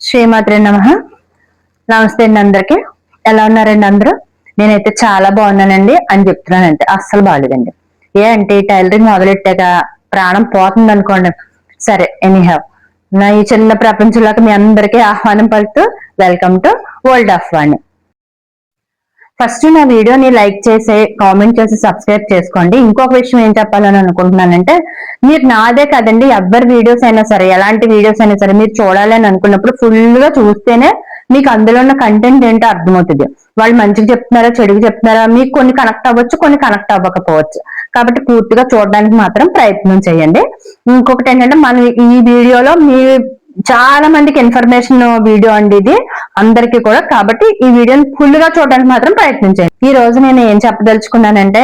శ్రీమాత్రి నమ. నమస్తే అండి అందరికి. ఎలా ఉన్నారండి అందరూ? నేనైతే చాలా బాగున్నానండి అని చెప్తున్నానంటే అస్సలు బాగాలేదండి ఏ అంటే టైలరింగ్ మొదలెట్టాక ప్రాణం పోతుంది అనుకోండి. సరే ఎనీహావ్ నా ఈ చిన్న ప్రపంచంలోకి మీ అందరికీ ఆహ్వానం పలుకుతూ welcome to world of Vani first నా వీడియోని లైక్ చేసి కామెంట్ చేసి సబ్స్క్రైబ్ చేసుకోండి. ఇంకొక విషయం ఏం చెప్పాలని అనుకుంటున్నానంటే మీరు నాదే కదండి ఎవరి వీడియోస్ అయినా సరే ఎలాంటి వీడియోస్ అయినా సరే మీరు చూడాలని అనుకున్నప్పుడు ఫుల్గా చూస్తేనే మీకు అందులో ఉన్న కంటెంట్ ఏంటో అర్థమవుతుంది. వాళ్ళు మంచిగా చెప్తున్నారా చెడుగా చెప్తున్నారా మీకు కొన్ని కనెక్ట్ అవ్వచ్చు కొన్ని కనెక్ట్ అవ్వకపోవచ్చు. కాబట్టి పూర్తిగా చూడడానికి మాత్రం ప్రయత్నం చేయండి. ఇంకొకటి ఏంటంటే మన ఈ వీడియోలో మీ చాలా మందికి ఇన్ఫర్మేషన్ వీడియో అండి ఇది. అందరికీ కూడా. కాబట్టి ఈ వీడియోని ఫుల్గా చూడడానికి మాత్రం ప్రయత్నించండి. ఈ రోజు నేను ఏం చెప్పదలుచుకున్నానంటే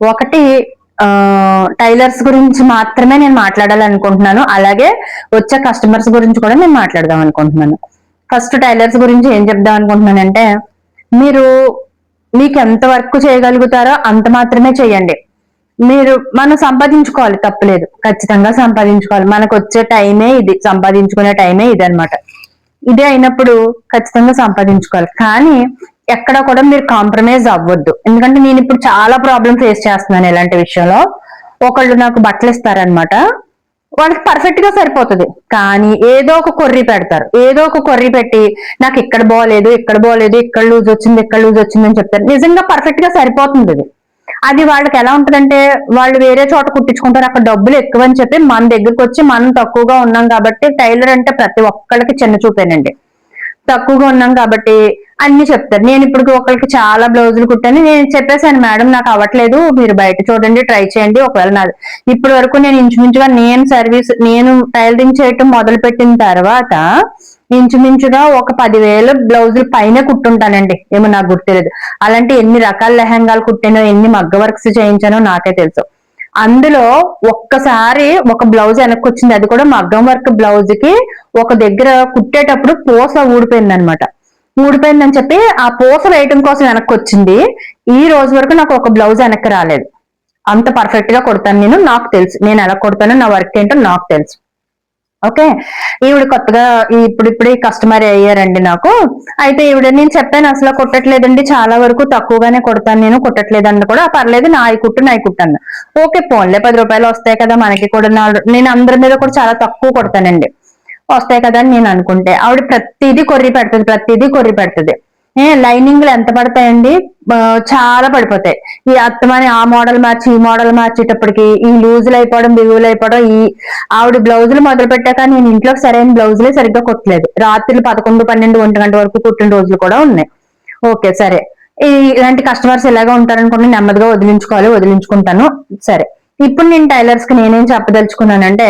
ఒకటి టైలర్స్ గురించి మాత్రమే నేను మాట్లాడాలనుకుంటున్నాను. అలాగే వచ్చే కస్టమర్స్ గురించి కూడా నేను మాట్లాడదాం అనుకుంటున్నాను. ఫస్ట్ టైలర్స్ గురించి ఏం చెప్దాం అనుకుంటున్నానంటే మీరు మీకు ఎంత వర్క్ చేయగలుగుతారో అంత మాత్రమే చేయండి. మీరు మనం సంపాదించుకోవాలి తప్పలేదు ఖచ్చితంగా సంపాదించుకోవాలి. మనకు వచ్చే టైమే ఇది. సంపాదించుకునే టైమే ఇది అనమాట ఇదే అయినప్పుడు ఖచ్చితంగా సంపాదించుకోవాలి. కానీ ఎక్కడ కూడా మీరు కాంప్రమైజ్ అవ్వద్దు. ఎందుకంటే నేను ఇప్పుడు చాలా ప్రాబ్లం ఫేస్ చేస్తున్నాను ఇలాంటి విషయంలో. ఒకళ్ళు నాకు బట్టలు ఇస్తారనమాట వాళ్ళకి పర్ఫెక్ట్గా సరిపోతుంది. కానీ ఏదో ఒక కొర్రీ పెడతారు. ఏదో ఒక కొర్రీ పెట్టి నాకు ఇక్కడ బాగోలేదు ఇక్కడ బాగోలేదు ఇక్కడ లూజ్ వచ్చింది ఇక్కడ లూజ్ వచ్చింది అని చెప్తారు. నిజంగా పర్ఫెక్ట్గా సరిపోతుంది అది వాళ్ళకి ఎలా ఉంటుందంటే వాళ్ళు వేరే చోట కుట్టించుకుంటారు అక్కడ డబ్బులు ఎక్కువ అని చెప్పి మన దగ్గరకు వచ్చి మనం తక్కువగా ఉన్నాం కాబట్టి టైలర్ అంటే ప్రతి ఒక్కళ్ళకి చిన్న చూపేనండి. తక్కువగా ఉన్నాం కాబట్టి అన్ని చెప్తారు. నేను ఇప్పుడు ఒకరికి చాలా బ్లౌజులు కుట్టాను. నేను చెప్పేసాను మేడం నాకు అవ్వట్లేదు మీరు బయట చూడండి ట్రై చేయండి ఒకవేళ నాది ఇప్పటి వరకు నేను ఇంచుమించుగా నేను సర్వీస్ నేను టైలరింగ్ చేయటం మొదలు పెట్టిన తర్వాత ఇంచుమించుగా ఒక పదివేలు బ్లౌజులు పైన కుట్టుంటానండి. ఏమో నాకు గుర్తులేదు. అలాంటి ఎన్ని రకాల లెహంగాలు కుట్టానో ఎన్ని మగ్గ వర్క్స్ చేయించానో నాకే తెలుసు. అందులో ఒక్కసారి ఒక బ్లౌజ్ వెనక్కి వచ్చింది అది కూడా మగ్గం వర్క్ బ్లౌజ్కి ఒక దగ్గర కుట్టేటప్పుడు పూస ఊడిపోయింది అనమాట ఊడిపోయిందని చెప్పి ఆ పూస వేయటం కోసం వెనక్కి వచ్చింది ఈ రోజు వరకు నాకు ఒక బ్లౌజ్ వెనక్కి రాలేదు. అంత పర్ఫెక్ట్గా కొడతాను నేను నాకు తెలుసు. నేను ఎలా కొడతానో నా వర్క్ ఏంటో నాకు తెలుసు. ఓకే? ఈవిడ కొత్తగా ఇప్పుడు ఇప్పుడే కస్టమర్ అయ్యారండి నాకు. అయితే ఈవిడ నేను చెప్పాను అసలు కొట్టట్లేదండి చాలా వరకు తక్కువగానే కొడతాను నేను కొట్టట్లేదండి కూడా. పర్లేదు నా కుట్టు నా కుట్టాను ఓకే పోన్లే పది రూపాయలు వస్తాయి కదా మనకి కూడా నేను అందరి మీద కూడా చాలా తక్కువ కొడతానండి. వస్తాయి కదా అని నేను అనుకుంటే ఆవిడ ప్రతిదీ కొర్రి పెడుతుంది ప్రతిదీ కొర్రి పెడుతుంది. లైనింగ్లు ఎంత పడతాయండి? చాలా పడిపోతాయి. ఈ అత్తమని ఆ మోడల్ మార్చి ఈ మోడల్ మార్చేటప్పటికి ఈ లూజులు అయిపోవడం బిగువులు అయిపోవడం ఈ ఆవిడ బ్లౌజులు మొదలు పెట్టాక నేను ఇంట్లోకి సరైన బ్లౌజులే సరిగ్గా కుట్టలేదు. రాత్రులు పదకొండు పన్నెండు ఒంటి గంట వరకు కుట్టిన రోజులు కూడా ఉన్నాయి. ఓకే సరే. ఇలాంటి కస్టమర్స్ ఇలాగా ఉంటారనుకోండి నెమ్మదిగా వదిలించుకోవాలి వదిలించుకుంటాను. సరే. ఇప్పుడు నేను టైలర్స్కి నేనేం చెప్పదలుచుకున్నానంటే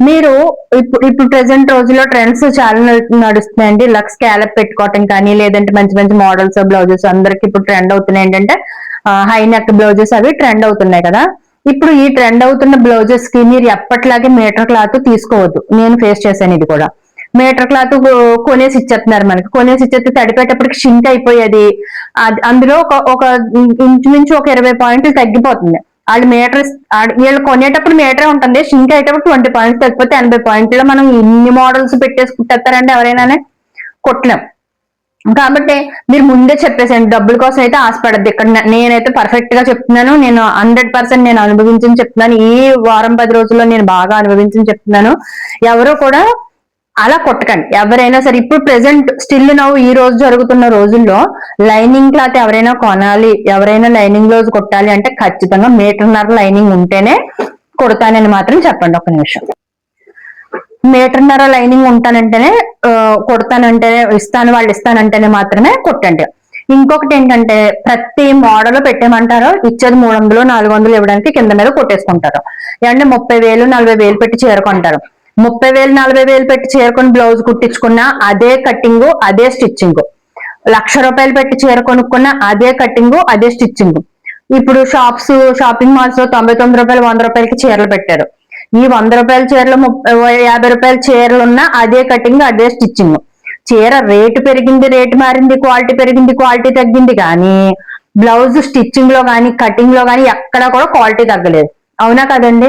మీరు ఇప్పుడు ఇప్పుడు ప్రెసెంట్ రోజుల్లో ట్రెండ్స్ చాలా నడుస్తున్నాయండి. లక్స్ క్యాలప్ పెట్టుకోవటం కానీ లేదంటే మంచి మంచి మోడల్స్ బ్లౌజెస్ అందరికి ఇప్పుడు ట్రెండ్ అవుతున్నాయి. ఏంటంటే హై నెక్ బ్లౌజెస్ అవి ట్రెండ్ అవుతున్నాయి కదా. ఇప్పుడు ఈ ట్రెండ్ అవుతున్న బ్లౌజెస్కి మీరు ఎప్పటిలాగే మీటర్ క్లాత్ తీసుకోవద్దు. నేను ఫేస్ చేశాను ఇది కూడా. మీటర్ క్లాత్ కొనేసి ఇచ్చేస్తున్నారు మనకి. కొనేసి ఇచ్చేస్తే తడిపేటప్పటికి షింక్ అయిపోయేది. అందులో ఒక ఒక ఇంచుమించు ఒక ఇరవై పాయింట్లు తగ్గిపోతుంది. వాళ్ళు మీటర్ వీళ్ళు కొనేటప్పుడు మీటరే ఉంటుంది. షింక్ అయ్యేటప్పుడు ట్వంటీ పాయింట్స్ తగ్గిపోతే ఎనభై పాయింట్లో మనం ఇన్ని మోడల్స్ పెట్టేసి కుట్టేస్తారండి ఎవరైనా కొట్టలేం కాబట్టి మీరు ముందే చెప్పేసండి డబ్బుల కోసం అయితే ఆశపడద్దు. ఇక్కడ నేనైతే పర్ఫెక్ట్గా చెప్తున్నాను. నేను హండ్రెడ్ పర్సెంట్ నేను అనుభవించని చెప్తున్నాను. ఈ వారం పది రోజుల్లో నేను బాగా అనుభవించని చెప్తున్నాను. ఎవరు కూడా అలా కొట్టకండి. ఎవరైనా సరే ఇప్పుడు ప్రెసెంట్ స్టిల్ నవ్వు ఈ రోజు జరుగుతున్న రోజుల్లో లైనింగ్ క్లాత్ ఎవరైనా కొనాలి ఎవరైనా లైనింగ్ రోజు కొట్టాలి అంటే ఖచ్చితంగా మీటర్న్నర లైనింగ్ ఉంటేనే కొడతానని మాత్రం చెప్పండి ఒక నిమిషం. మీటర్న్నర లైనింగ్ ఉంటానంటేనే కొడతానంటేనే ఇస్తాను వాళ్ళు ఇస్తానంటేనే మాత్రమే కొట్టండి. ఇంకొకటి ఏంటంటే ప్రతి మోడల్ పెట్టేమంటారు ఇచ్చేది మూడు వందలు నాలుగు వందలు ఇవ్వడానికి కింద మీద కొట్టేసుకుంటారు. ఏమంటే ముప్పై వేలు నలభై వేలు పెట్టి చేరుకుంటారు ముప్పై వేలు నలభై వేలు పెట్టి చేరుకొని బ్లౌజ్ కుట్టించుకున్న అదే కటింగ్ అదే స్టిచ్చింగ్. లక్ష రూపాయలు పెట్టి చీర కొనుక్కున్న అదే కటింగ్ అదే స్టిచ్చింగ్. ఇప్పుడు షాప్స్ షాపింగ్ మాల్స్లో తొంభై తొమ్మిది రూపాయలు వంద రూపాయలకి చీరలు పెట్టారు. ఈ వంద రూపాయల చీరలు యాభై రూపాయల చీరలు ఉన్న అదే కటింగ్ అదే స్టిచ్చింగ్. చీర రేటు పెరిగింది రేటు మారింది క్వాలిటీ పెరిగింది క్వాలిటీ తగ్గింది కానీ బ్లౌజ్ స్టిచ్చింగ్లో కానీ కటింగ్లో కానీ ఎక్కడా కూడా క్వాలిటీ తగ్గలేదు. అవునా కదండి?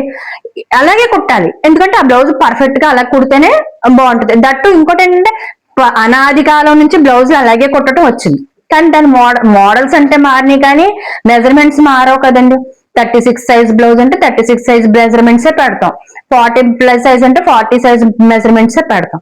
అలాగే కుట్టాలి. ఎందుకంటే ఆ బ్లౌజ్ పర్ఫెక్ట్గా అలా కుడితేనే బాగుంటుంది. దట్టు ఇంకోటి ఏంటంటే ప- అనాది కాలం నుంచి బ్లౌజ్ అలాగే కుట్టడం వచ్చింది. కానీ దాని మోడల్స్ అంటే మారినాయి కానీ మెజర్మెంట్స్ మారవు కదండి. థర్టీ సిక్స్ సైజ్ బ్లౌజ్ అంటే థర్టీ సిక్స్ సైజ్ మెజర్మెంట్సే పెడతాం. ఫార్టీ ప్లస్ సైజ్ అంటే ఫార్టీ సైజ్ మెజర్మెంట్సే పెడతాం.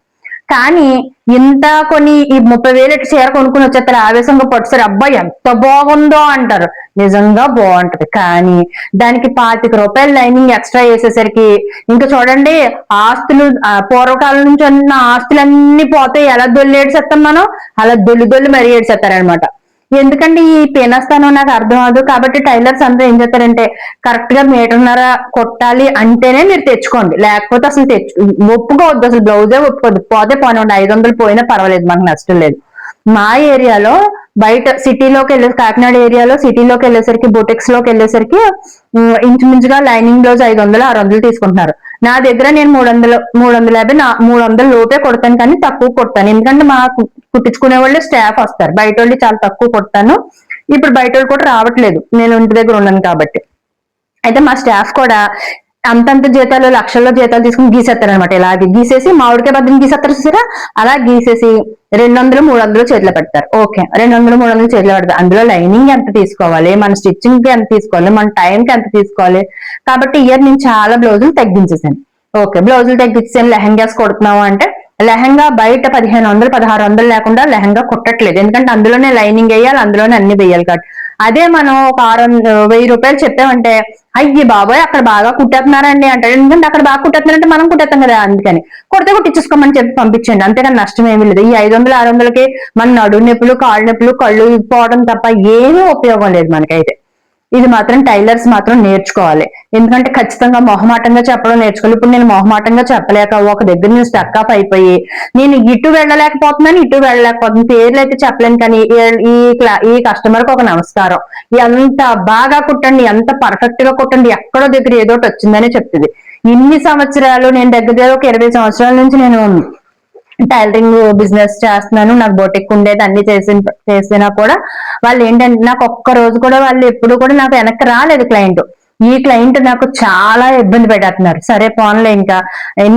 కానీ ఇంత కొన్ని ఈ ముప్పై వేలు చీర కొనుక్కుని వచ్చేస్తారు ఆవేశంగా పట్టుసారి అబ్బాయి ఎంత బాగుందో అంటారు. నిజంగా బాగుంటది. కానీ దానికి పాతిక రూపాయలు లైనింగ్ ఎక్స్ట్రా వేసేసరికి ఇంకా చూడండి ఆస్తులు పూర్వకాలం నుంచి ఉన్న ఆస్తులన్నీ పోతే ఎలా దొల్లి ఏడ్చేస్తాం మనం? అలా దొల్లి దొల్లి మరీ ఏడ్చేస్తారనమాట ఎందుకంటే ఈ పీనస్థానం నాకు అర్థం అవ్వదు కాబట్టి టైలర్స్ అందరూ ఏం చేస్తారంటే కరెక్ట్గా మీటర్న్నర కొట్టాలి అంటేనే మీరు తెచ్చుకోండి. లేకపోతే అసలు తెచ్చు ఒప్పుకోవద్దు. అసలు బ్లౌజే ఒప్పుకోవద్దు. పోతే పోనివ్వండి. ఐదు వందలు పోయినా పర్వాలేదు. మనకు నష్టం లేదు. మా ఏరియాలో బయట సిటీలోకి వెళ్ళే కాకినాడ ఏరియాలో సిటీలోకి వెళ్ళేసరికి బొటిక్స్లోకి వెళ్ళేసరికి ఇంచుమించుగా లైనింగ్ బ్లౌజ్ ఐదు వందలు ఆరు వందలు తీసుకుంటున్నారు. నా దగ్గర నేను మూడు వందలు మూడు వందల యాభై నా మూడు వందల లోపే కొడతాను కానీ తక్కువ కొడతాను. ఎందుకంటే మా కుట్టించుకునే వాళ్ళు స్టాఫ్ వస్తారు. బయట వాళ్ళు చాలా తక్కువ కొడతాను. ఇప్పుడు బయట వాళ్ళు కూడా రావట్లేదు. నేను ఇంటి దగ్గర ఉన్నాను కాబట్టి. అయితే మా స్టాఫ్ కూడా అంతంత జీతాలు లక్షల్లో జీతాలు తీసుకుని గీసేస్తారు అనమాట ఇలాగే గీసేసి మామిడికాయ బద్దం గీసేస్తారు చూసారా? అలా గీసేసి రెండు వందలు మూడు వందలు చేతిలో పెడతారు. ఓకే. రెండు వందలు మూడు వందలు చేతిలో పెడతారు. అందులో లైనింగ్ ఎంత తీసుకోవాలి? మన స్టిచ్చింగ్కి ఎంత తీసుకోవాలి? మన టైం కి ఎంత తీసుకోవాలి? కాబట్టి ఇయర్ నేను చాలా బ్లౌజులు తగ్గించేసాను. ఓకే. బ్లౌజులు తగ్గించాను లెహంగాస్ కొడుతున్నావు అంటే లెహంగా బయట పదిహేను వందలు పదహారు వందలు లేకుండా లెహంగా కుట్టట్లేదు. ఎందుకంటే అందులోనే లైనింగ్ వేయాలి అందులోనే అన్ని వేయాలి కాబట్టి. అదే మనం ఒక ఆరు వెయ్యి రూపాయలు చెప్పామంటే అయ్యి బాబోయ్ అక్కడ బాగా కుట్టేస్తున్నారండి అంటాడు ఎందుకంటే అక్కడ బాగా కుట్టేస్తున్నారంటే మనం కుట్టేస్తాం కదా అందుకని. కొడితే కుట్టించుకోమని చెప్పి పంపించండి. అంతేకాని నష్టం ఏమీ లేదు. ఈ ఐదు వందలు ఆరు వందలకి మన నడు నొప్పులు కాళ్ళు నొప్పులు కళ్ళు పోవడం తప్ప ఏమీ ఉపయోగం లేదు మనకైతే. ఇది మాత్రం టైలర్స్ మాత్రం నేర్చుకోవాలి. ఎందుకంటే ఖచ్చితంగా మొహమాటంగా చెప్పడం నేర్చుకోవాలి. ఇప్పుడు నేను మొహమాటంగా చెప్పలేక ఒక దగ్గర నేను స్టక్ అప్ అయిపోయి నేను ఇటు వెళ్ళలేకపోతున్నాను ఇటు వెళ్ళలేకపోతున్నాను. పేర్లు అయితే చెప్పలేను కానీ ఈ- ఈ క్లా- ఈ కస్టమర్కి ఒక నమస్కారం. ఎంత బాగా కుట్టండి ఎంత పర్ఫెక్ట్గా కుట్టండి ఎక్కడో దగ్గర ఏదో వచ్చిందనే వచ్చిందని చెప్తుంది. ఇన్ని సంవత్సరాలు నేను దగ్గర దగ్గర ఒక ఇరవై సంవత్సరాల నుంచి నేను టైలరింగ్ బిజినెస్ చేస్తున్నాను నాకు బొటిక్ ఉండేది అన్ని చేసి చేసినా కూడా వాళ్ళు ఏంటంటే నాకు ఒక్క రోజు కూడా వాళ్ళు ఎప్పుడు కూడా నాకు వెనక్కి రాలేదు క్లయింట్ ఈ క్లయింట్ నాకు చాలా ఇబ్బంది పెట్టేస్తున్నారు. సరే పోన్లే ఇంకా.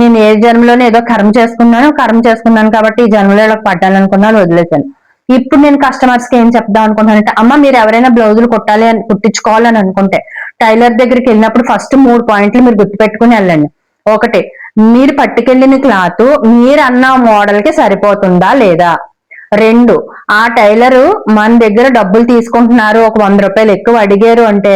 నేను ఏ జన్మలోనే ఏదో కర్మ చేసుకున్నాను కర్మ చేసుకున్నాను కాబట్టి ఈ జన్మలో ఇలా పడ్డాలనుకున్నాను వదిలేశాను. ఇప్పుడు నేను కస్టమర్స్కి ఏం చెప్దాం అనుకుంటానంటే అమ్మ మీరు ఎవరైనా బ్లౌజులు కుట్టాలి అని కుట్టించుకోవాలని అనుకుంటే టైలర్ దగ్గరికి వెళ్ళినప్పుడు ఫస్ట్ మూడు పాయింట్లు మీరు గుర్తుపెట్టుకుని వెళ్ళండి. ఒకటి మీరు పట్టుకెళ్ళిన క్లాత్ మీరన్న మోడల్కి సరిపోతుందా లేదా? రెండు ఆ టైలర్ మన దగ్గర డబ్బులు తీసుకుంటున్నారు ఒక వంద రూపాయలు ఎక్కువ అడిగారు అంటే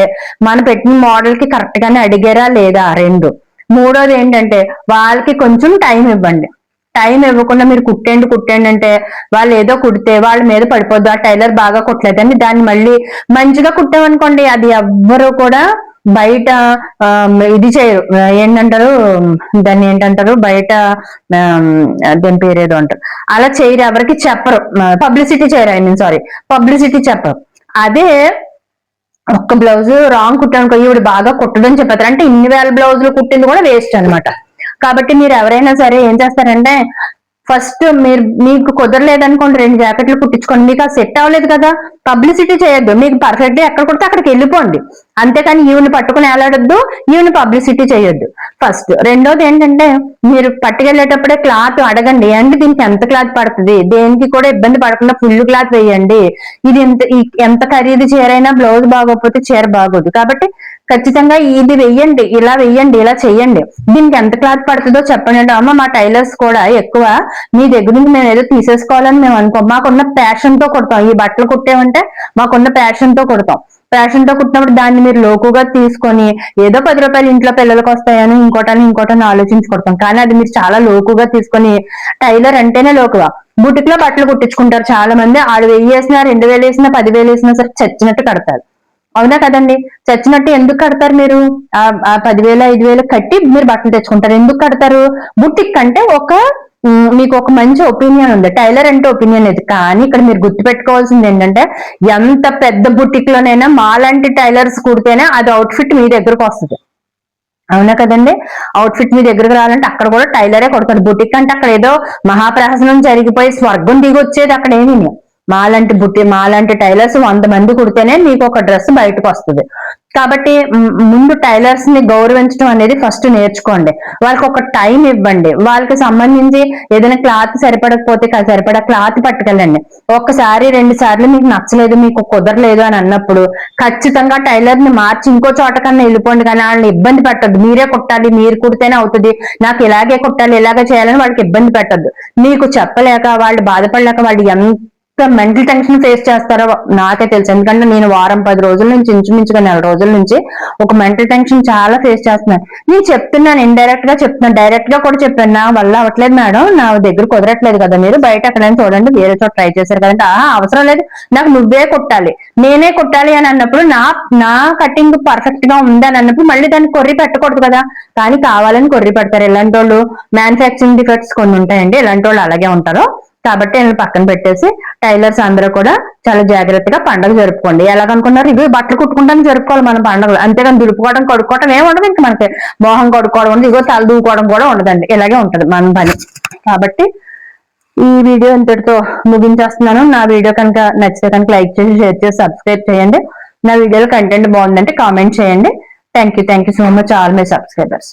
మన పెట్టిన మోడల్కి కరెక్ట్ గానే అడిగారా లేదా? రెండు మూడోది ఏంటంటే వాళ్ళకి కొంచెం టైం ఇవ్వండి. టైం ఇవ్వకుండా మీరు కుట్టండి కుట్టండి అంటే వాళ్ళు ఏదో కుడితే వాళ్ళ మీద పడిపోద్దు ఆ టైలర్ బాగా కుట్టలేదని దాన్ని మళ్ళీ మంచిగా కుట్టామనుకోండి అది ఎవ్వరు కూడా బయట ఇది చేయరు. ఏంటంటారు? దాన్ని ఏంటంటారు? బయట దాని పేరేదో అంటారు. అలా చేయరు ఎవరికి చెప్పరు. పబ్లిసిటీ చేయరు ఐ మీన్ సారీ. పబ్లిసిటీ చెప్పరు. అదే ఒక్క బ్లౌజ్ రాంగ్ కుట్టానుకో ఈవిడ బాగా కుట్టదని చెప్పారు అంటే ఇన్ని వేల బ్లౌజులు కుట్టింది కూడా వేస్ట్ అన్నమాట. కాబట్టి మీరు ఎవరైనా సరే ఏం చేస్తారంటే ఫస్ట్ మీరు మీకు కుదరలేదనుకోండి రెండు జాకెట్లు కుట్టించుకోండి. మీకు అది సెట్ అవ్వలేదు కదా పబ్లిసిటీ చేయొద్దు. మీకు పర్ఫెక్ట్గా ఎక్కడ కుడితే అక్కడికి వెళ్ళిపోండి. అంతేకాని ఈవిని పట్టుకుని ఏలాడొద్దు ఈవిని పబ్లిసిటీ చేయొద్దు. ఫస్ట్. రెండోది ఏంటంటే మీరు పట్టుకెళ్ళేటప్పుడే క్లాత్ అడగండి. అండి దీనికి ఎంత క్లాత్ పడుతుంది? దేనికి కూడా ఇబ్బంది పడకుండా ఫుల్ క్లాత్ వేయండి. ఇది ఎంత ఎంత ఖరీదు చీరైనా బ్లౌజ్ బాగోకపోతే చీర బాగోదు. కాబట్టి ఖచ్చితంగా ఇది వెయ్యండి ఇలా వెయ్యండి ఇలా చెయ్యండి. దీనికి ఎంత క్లాత్ పడుతుందో చెప్పండి అమ్మ మా టైలర్స్ కూడా ఎక్కువ మీ దగ్గర నుంచి మేము ఏదో తీసేసుకోవాలని మేము అనుకోం. మాకున్న ప్యాషన్తో కుడతాం. ఈ బట్టలు కుట్టామంటే మాకున్న ప్యాషన్తో కుడతాం. ప్యాషన్తో కుట్టినప్పుడు దాన్ని మీరు లోకుగా తీసుకొని ఏదో పది రూపాయలు ఇంట్లో పిల్లలకు వస్తాయని ఇంకోటని ఇంకోటని ఆలోచించి కుడతాం. కానీ అది మీరు చాలా లోకుగా తీసుకొని టైలర్ అంటేనే లోకుగా బుటిక్లో బట్టలు కుట్టించుకుంటారు చాలా మంది ఆరు వెయ్యి వేసినా రెండు వేలు వేసినా పదివేలు వేసినా సరే చచ్చినట్టు కడతారు. అవునా కదండి? చచ్చినట్టు ఎందుకు కడతారు మీరు? ఆ పదివేలు ఐదు వేలు కట్టి మీరు బట్టలు తెచ్చుకుంటారు. ఎందుకు కడతారు? బుటిక్ అంటే ఒక మీకు ఒక మంచి ఒపీనియన్ ఉంది. టైలర్ అంటే ఒపీనియన్ లేదు. కానీ ఇక్కడ మీరు గుర్తుపెట్టుకోవాల్సింది ఏంటంటే ఎంత పెద్ద బుటిక్ లోనైనా మాలాంటి టైలర్స్ కుడితేనే అది అవుట్ఫిట్ మీ దగ్గరకు వస్తుంది. అవునా కదండి? అవుట్ఫిట్ మీ దగ్గరకు రావాలంటే అక్కడ కూడా టైలరే కొడతాడు. బుటిక్ అంటే అక్కడ ఏదో మహాప్రహసనం జరిగిపోయి స్వర్గం దిగి వచ్చేది అక్కడ ఏమీ మాలాంటి బుట్టి మాలాంటి టైలర్స్ వంద మంది కుడితేనే మీకు ఒక డ్రెస్ బయటకు వస్తుంది. కాబట్టి ముందు టైలర్స్ని గౌరవించడం అనేది ఫస్ట్ నేర్చుకోండి. వాళ్ళకి ఒక టైం ఇవ్వండి. వాళ్ళకి సంబంధించి ఏదైనా క్లాత్ సరిపడకపోతే సరిపడా క్లాత్ పట్టుకెళ్ళండి. ఒక్కసారి రెండు సార్లు మీకు నచ్చలేదు మీకు కుదరలేదు అని అన్నప్పుడు ఖచ్చితంగా టైలర్ని మార్చి ఇంకో చోట కన్నా వెళ్ళిపోండి. కానీ వాళ్ళని ఇబ్బంది పెట్టద్దు. మీరే కుట్టాలి మీరు కుడితేనే అవుతుంది. నాకు ఇలాగే కుట్టాలి ఇలాగే చేయాలని వాళ్ళకి ఇబ్బంది పెట్టద్దు. మీకు చెప్పలేక వాళ్ళు బాధపడలేక వాళ్ళు ఎంత మెంటల్ టెన్షన్ ఫేస్ చేస్తారో నాకే తెలుసు. ఎందుకంటే నేను వారం పది రోజుల నుంచి ఇంచుమించుగా నెల రోజుల నుంచి ఒక మెంటల్ టెన్షన్ చాలా ఫేస్ చేస్తున్నాను. నేను చెప్తున్నాను ఇండైరెక్ట్గా చెప్తున్నాను. డైరెక్ట్గా కూడా చెప్పాను. నా వల్ల అవ్వట్లేదు మేడం. నా దగ్గర కుదరట్లేదు కదా మీరు. బయట ఎక్కడైనా చూడండి. వేరే చోట ట్రై చేశారు కదంటే ఆహా అవసరం లేదు. నాకు నువ్వే కుట్టాలి. నేనే కుట్టాలి అని అన్నప్పుడు నా నా కటింగ్ పర్ఫెక్ట్గా ఉంది అని అన్నప్పుడు మళ్ళీ దాన్ని కొర్రి పెట్టకూడదు కదా. కానీ కావాలని కొర్రి పెడతారు. ఇలాంటి వాళ్ళు మ్యానుఫాక్చరింగ్ డిఫెక్ట్స్ కొన్ని ఉంటాయండి. ఇలాంటి వాళ్ళు అలాగే ఉంటారు. కాబట్టి నేను పక్కన పెట్టేసి టైలర్స్ అందరూ కూడా చాలా జాగ్రత్తగా పండుగ జరుపుకోండి. ఎలాగనుకున్నారు? ఇవి బట్టలు కుట్టుకుంటానికి జరుపుకోవాలి మన పండుగలు. అంతేగాని దులుపుకోవడం కడుక్కోవడం ఏమి ఉండదు. ఇంకా మనకి మోహం కడుక్కోవడం ఉండదు. ఇగో తల దూకోవడం కూడా ఉండదండి. ఇలాగే ఉంటది మన పని. కాబట్టి ఈ వీడియో ఇంతటితో ముగించేస్తున్నాను. నా వీడియో కనుక నచ్చితే కనుక లైక్ చేసి షేర్ చేసి సబ్స్క్రైబ్ చేయండి. నా వీడియోలో కంటెంట్ బాగుందంటే కామెంట్ చేయండి. Thank you thank you so much all my subscribers.